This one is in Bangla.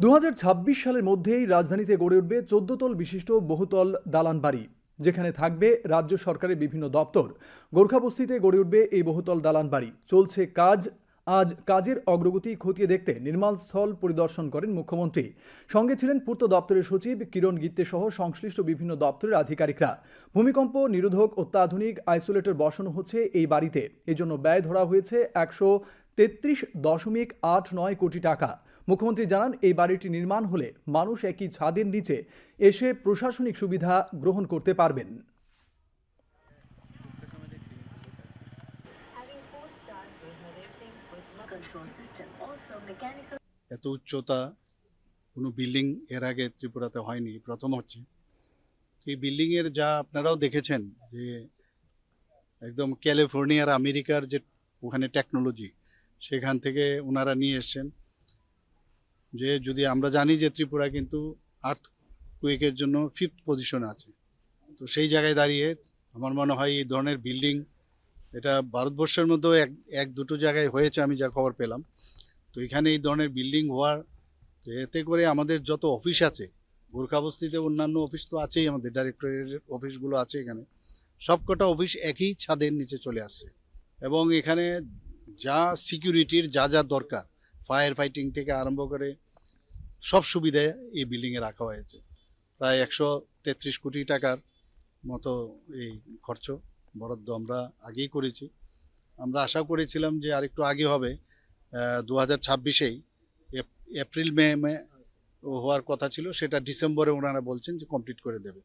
দু হাজার ছাব্বিশ সালের মধ্যেই রাজধানীতে গড়ে উঠবে চোদ্দতল বিশিষ্ট বহুতল দালান বাড়ি, যেখানে থাকবে রাজ্য সরকারের বিভিন্ন দপ্তর। গোর্খাবস্তিতে গড়ে উঠবে এই বহুতল দালান বাড়ি। চলছে কাজ আজ কাজের অগ্রগতি খতিয়ে দেখতে নির্মাণ স্থল পরিদর্শন করেন মুখ্যমন্ত্রী। সঙ্গে ছিলেন পূর্ত দপ্তরের সচিব কিরণ গিত্তে সহ সংশ্লিষ্ট বিভিন্ন দপ্তরের আধিকারিকরা। ভূমিকম্প, নিরোধক, অত্যাধুনিক আইসোলেটর বসানো হচ্ছে এই বাড়িতে। এজন্য ব্যয় ধরা হয়েছে একশো তেত্রিশ দশমিক আট নয় কোটি টাকা। মুখ্যমন্ত্রী জানান, এই বাড়িটি নির্মাণ হলে মানুষ একই ছাদের নিচে এসে প্রশাসনিক সুবিধা গ্রহণ করতে পারবেন। এত উচ্চতা কোনো বিল্ডিং এর আগে ত্রিপুরাতে হয়নি, প্রথম হচ্ছে। এই বিল্ডিংয়ের যা আপনারাও দেখেছেন যে একদম ক্যালিফোর্নিয়ার আমেরিকার যে ওখানে টেকনোলজি সেখান থেকে ওনারা নিয়ে এসছেন। যে যদি আমরা জানি যে ত্রিপুরা কিন্তু আর্থ কুইকের জন্য ফিফথ পজিশনে আছে। তো সেই জায়গায় দাঁড়িয়ে আমার মনে হয় এই ধরনের বিল্ডিং এটা ভারতবর্ষের মধ্যেও এক এক, দুটো জায়গায় হয়েছে, আমি যা খবর পেলাম। তো এখানে এই ধরনের বিল্ডিং হওয়ার, তো এতে করে আমাদের যত অফিস আছে, গোর্খাবস্তিতে অন্যান্য অফিস তো আছেই আমাদের ডাইরেক্টরের অফিসগুলো আছে এখানে। সবকটা অফিস একই ছাদের নিচে চলে আসছে। এবং এখানে যা সিকিউরিটির যা যা দরকার ফায়ার ফাইটিং থেকে আরম্ভ করে সব সুবিধা এই বিল্ডিংয়ে রাখা হয়েছে। প্রায় একশো তেত্রিশ কোটি টাকার মতো এই খরচ। বরাদ্দ আমরা আগেই করেছি। আমরা আশা করেছিলাম যে আরেকটু আগে হবে। দু হাজার ছাব্বিশেই এপ্রিল, মে মে হওয়ার কথা ছিল, সেটা ডিসেম্বরে ওনারা বলছেন যে কমপ্লিট করে দেবে।